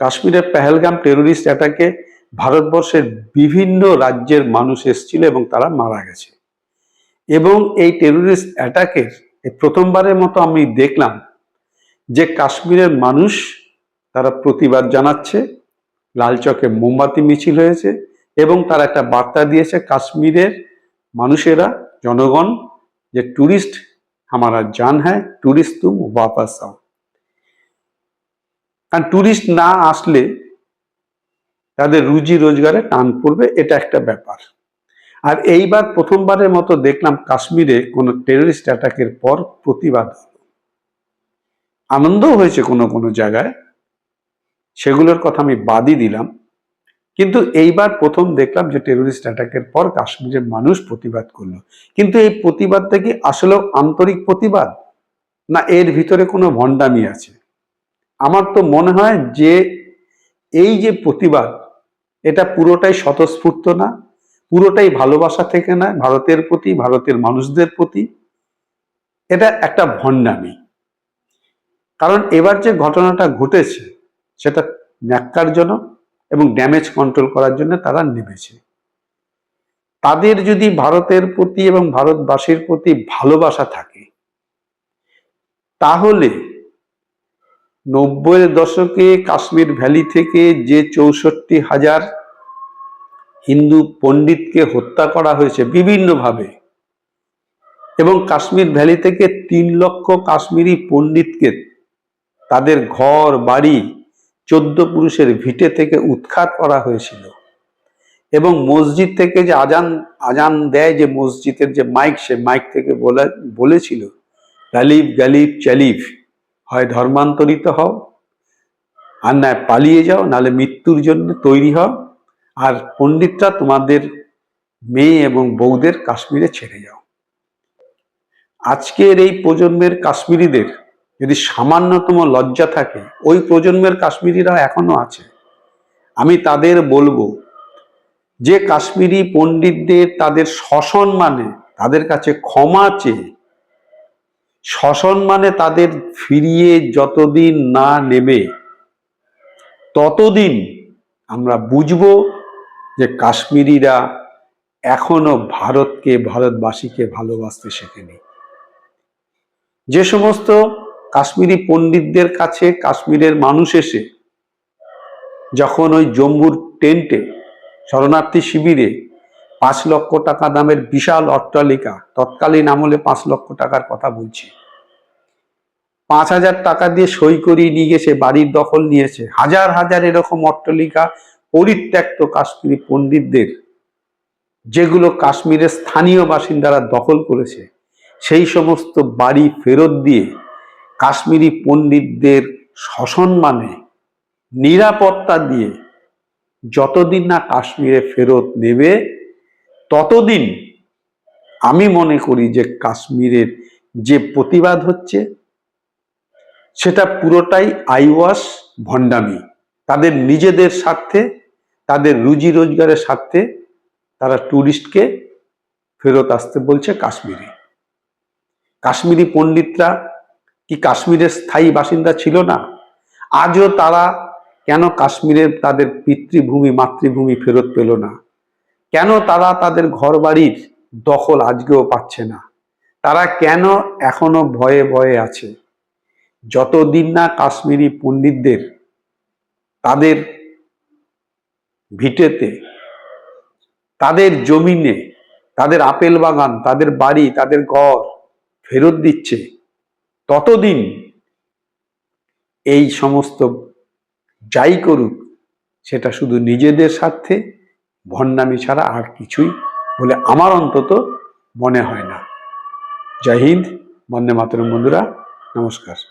কাশ্মীরের পেহেলগাম টেরোরিস্ট অ্যাটাকে ভারতবর্ষের বিভিন্ন রাজ্যের মানুষ এসেছিল এবং তারা মারা গেছে এবং এই টেরোরিস্ট অ্যাটাকের প্রথমবারের মতো আমি দেখলাম যে কাশ্মীরের মানুষ তারা প্রতিবাদ জানাচ্ছে লাল চকে মোমবাতি মিছিল হয়েছে এবং তারা একটা বার্তা দিয়েছে কাশ্মীরের মানুষেরা জনগণ যে টুরিস্ট हमारा জান হ্যায় টুরিস্ট তুম वापस आओ কারণ টুরিস্ট না আসলে তাদের রুজি রোজগারে টান পড়বে, এটা একটা ব্যাপার। আর এইবার প্রথমবারের মতো দেখলাম কাশ্মীরে কোনো টেররিস্ট অ্যাটাকের পর প্রতিবাদ আনন্দ হয়েছে কোনো কোনো জায়গায়। সেগুলোর কথা আমি বাদই দিলাম। কিন্তু এইবার প্রথম দেখলাম যে টেররিস্ট অ্যাটাকের পর কাশ্মীরের মানুষ প্রতিবাদ করল। কিন্তু এই প্রতিবাদটা কি আসলেও আন্তরিক প্রতিবাদ? না, এর ভিতরে কোনো ভণ্ডামি আছে? আমার তো মনে হয় যে এই যে প্রতিবাদ, এটা পুরোটাই স্বতঃস্ফূর্ত না, পুরোটাই ভালোবাসা থেকে না ভারতের প্রতি, ভারতের মানুষদের প্রতি। এটা একটা ভণ্ডামি। কারণ এবার যে ঘটনাটা ঘটেছে, সেটা ন্যাক্কারজনক এবং ড্যামেজ কন্ট্রোল করার জন্য তারা নেমেছে। তাদের যদি ভারতের প্রতি এবং ভারতবাসীর প্রতি ভালোবাসা থাকে, তাহলে নব্বইয়ের দশকে কাশ্মীর ভ্যালি থেকে যে চৌষট্টি হাজার হিন্দু পণ্ডিতকে হত্যা করা হয়েছে বিভিন্নভাবে, এবং কাশ্মীর ভ্যালি থেকে তিন লক্ষ কাশ্মীরি পণ্ডিতকে তাদের ঘর, বাড়ি, চোদ্দ পুরুষের ভিটে থেকে উৎখাত করা হয়েছিল। এবং মসজিদ থেকে যে আজান আজান দেয় যে মসজিদের যে মাইক, সে মাইক থেকে বলে, বলেছিল গালিব গালিব চালিফ হয় ধর্মান্তরিত হও আর নয় পালিয়ে যাও নালে মৃত্যুর জন্য তৈরি হও, আর পণ্ডিতরা তোমাদের মেয়ে এবং বউদের কাশ্মীরে ছেড়ে যাও। আজকের এই প্রজন্মের কাশ্মীরিদের যদি সামান্যতম লজ্জা থাকে, ওই প্রজন্মের কাশ্মীরিরা এখনও আছে। আমি তাদের বলব, যে কাশ্মীরি পণ্ডিতদের তাদের সসম্মানে তাদের কাছে ক্ষমা চেয়ে সসম্মানে তাদের ফিরিয়ে যতদিন না নেবে, ততদিন আমরা বুঝব যে কাশ্মীরিরা এখনও ভারতকে, ভারতবাসীকে ভালোবাসতে শেখেনি। যে সমস্ত কাশ্মীরি পণ্ডিতদের কাছে, কাশ্মীরের মানুষ এসে যখন ওই জম্মুর টেন্টে শরণার্থী শিবিরে পাঁচ লক্ষ টাকা দামের বিশাল অট্টালিকা। তৎকালীন আমলে পাঁচ লক্ষ টাকার কথা বলছি। পাঁচ হাজার টাকা দিয়ে সই করিয়ে নিয়ে গেছে বাড়ির দখল নিয়েছে। হাজার হাজার এরকম অট্টালিকা পরিত্যক্ত কাশ্মীরি পণ্ডিতদের, যেগুলো কাশ্মীরের স্থানীয় বাসিন্দারা দখল করেছে। সেই সমস্ত বাড়ি ফেরত দিয়ে কাশ্মীরি পণ্ডিতদের সসম্মানে নিরাপত্তা দিয়ে যতদিন না কাশ্মীরে ফেরত নেবে ততদিন আমি মনে করি যে কাশ্মীরের যে প্রতিবাদ হচ্ছে, সেটা পুরোটাই আইওয়াস ভণ্ডামি। তাদের নিজেদের স্বার্থে, তাদের রুজি রোজগারের স্বার্থে তারা ট্যুরিস্টকে ফেরত আসতে বলছে কাশ্মীরে। কাশ্মীরি পণ্ডিতরা কি কাশ্মীরের স্থায়ী বাসিন্দা ছিল না? আজও তারা কেন কাশ্মীরের তাদের পিতৃভূমি, মাতৃভূমি ফেরত পেল না? কেন তারা তাদের ঘর বাড়ির দখল আজকেও পাচ্ছে না? তারা কেন এখনও ভয়ে ভয়ে আছে? যতদিন না কাশ্মীরি পণ্ডিতদের তাদের ভিটেতে, তাদের জমিনে, তাদের আপেল বাগান, তাদের বাড়ি, তাদের ঘর ফেরত দিচ্ছে, ততদিন এই সমস্ত যাই করুক, সেটা শুধু নিজেদের স্বার্থে ভণ্ডামি ছাড়া আর কিছুই বলে আমার অন্তত মনে হয় না। জয় হিন্দ, বন্দে মাতরম বন্ধুরা, নমস্কার।